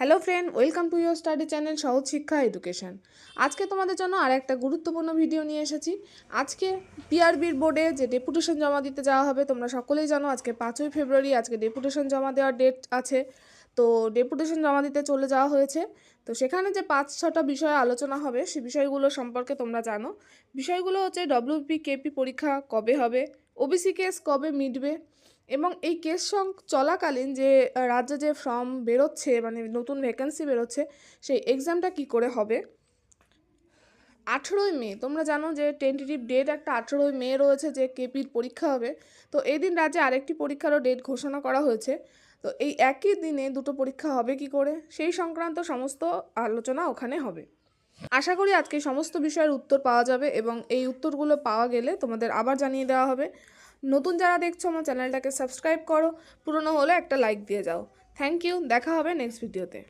Hello friend welcome to your study channel Sahaj Shiksha education আজকে তোমাদের জন্য আর একটা গুরুত্বপূর্ণ ভিডিও নিয়ে এসেছি। আজকে পিআরবির বোর্ডে যে ডেপুটেশন জমা দিতে যাওয়া হবে, তোমরা সকলেই জানো আজকে পাঁচই ফেব্রুয়ারি আজকে ডেপুটেশন জমা দেওয়ার ডেট আছে। তো ডেপুটেশন জমা দিতে চলে যাওয়া হয়েছে। তো সেখানে যে পাঁচ, ছটা বিষয়ে আলোচনা হবে, সে বিষয়গুলো সম্পর্কে তোমরা জানো। বিষয়গুলো হচ্ছে ডব্লিউপি কেপি পরীক্ষা কবে হবে ওবিসি কেস কবে মিটবে এবং এই কেস সং চলাকালীন যে রাজ্যে যে ফর্ম বেরোচ্ছে মানে নতুন ভ্যাকেন্সি বেরোচ্ছে, সেই এক্সামটা কি করে হবে? আঠেরোই মে, তোমরা জানো যে টেন্টেটিভ ডেট একটা আঠেরোই মে রয়েছে যে কেপির পরীক্ষা হবে। তো এই দিন রাজ্যে আরেকটি পরীক্ষারও ডেট ঘোষণা করা হয়েছে। তো এই একই দিনে দুটো পরীক্ষা হবে কি করে? সেই সংক্রান্ত সমস্ত আলোচনা ওখানে হবে। আশা করি আজকে সমস্ত বিষয়ের উত্তর পাওয়া যাবে এবং এই উত্তরগুলো পাওয়া গেলে তোমাদের আবার জানিয়ে দেওয়া হবে। নতুন যারা দেখছ আমার চ্যানেলটাকে সাবস্ক্রাইব করো, পুরনো হলে একটা লাইক দিয়ে যাও। থ্যাংক ইউ দেখা হবে নেক্সট ভিডিওতে